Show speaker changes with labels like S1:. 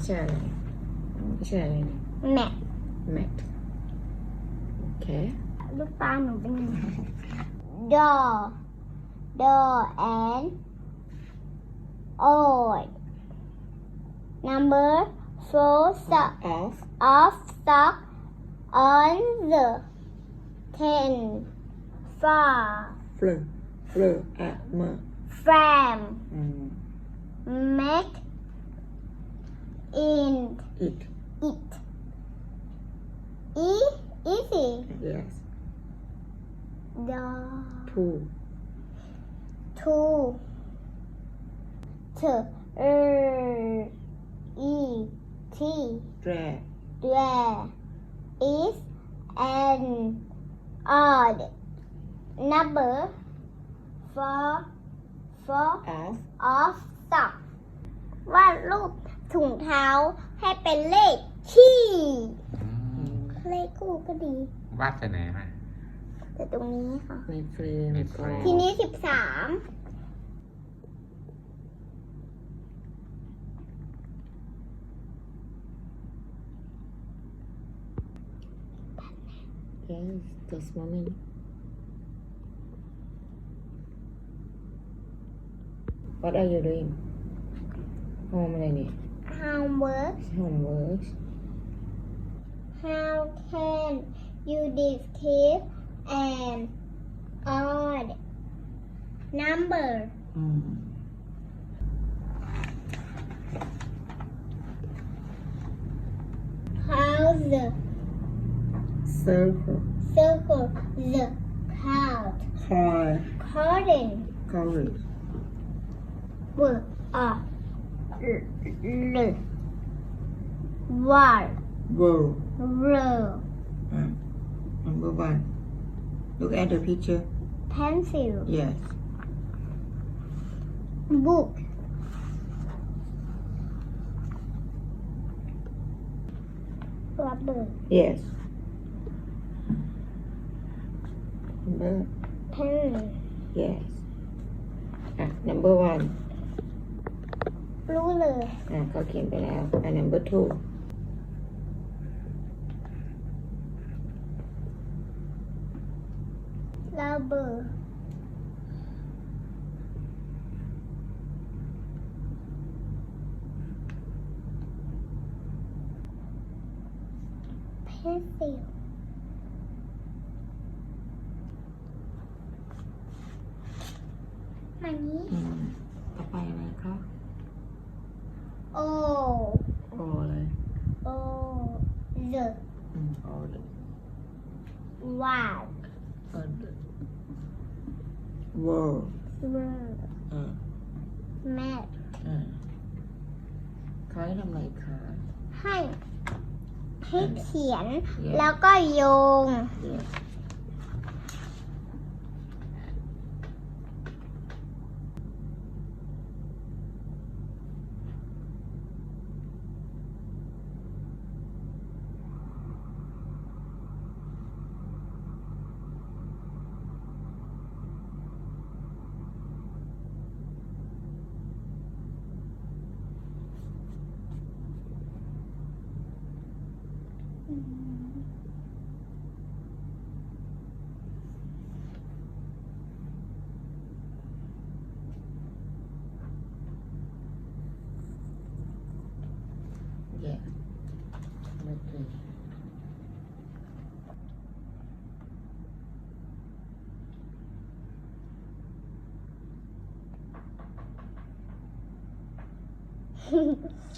S1: Isn't it? Isn't Okay. Lupa nung tingin. Door. And old. Number four stock
S2: off
S1: of stock on the ten far.
S2: Flu.
S1: Flu.
S2: Uh, Frame.
S1: Mm and
S2: it.
S1: It. E easy.
S2: Yes.
S1: The
S2: two.
S1: Two. T e t.
S2: Dre.
S1: Dre is an odd number for for of stuff. What loop? ถุงเท้าให้เป็นเลขที่
S3: อืม
S1: เลขคู่ก็ดี
S3: วาดไปไหนมา
S1: แต่ตรงนี้ค่ะ
S2: ในเฟรม
S3: ในเฟรม
S1: ทีนี้สิบสาม
S2: yes this moment วั What are you doing home อะไรนี่
S1: how work
S2: homework.
S1: How can you describe an odd number?
S2: อืม
S1: how the
S2: circle.
S1: circle the cloud
S2: car
S1: current
S2: courage
S1: were a uh, l wall
S2: world
S1: roll
S2: Ah, number one. Look at the picture.
S1: Pencil.
S2: Yes.
S1: Book. Rubber.
S2: Yes. Number
S1: pen.
S2: Yes. อ่ะ number one
S1: รู้เลย
S2: อะเขาเขียนไปแล้วอะ number two
S1: rubber pencil มันนี้
S2: อืมต่อไปอะไรคะ
S1: โอ
S2: โออะไร
S1: โอ the
S2: อืมโอเลย
S1: wow
S2: เออ world
S1: word
S2: อ่า
S1: map
S2: อ่าเขาให้ทำอะไรคะ
S1: ให้ให้เขียน
S2: Yes
S1: แล้วก็โยง
S2: yes three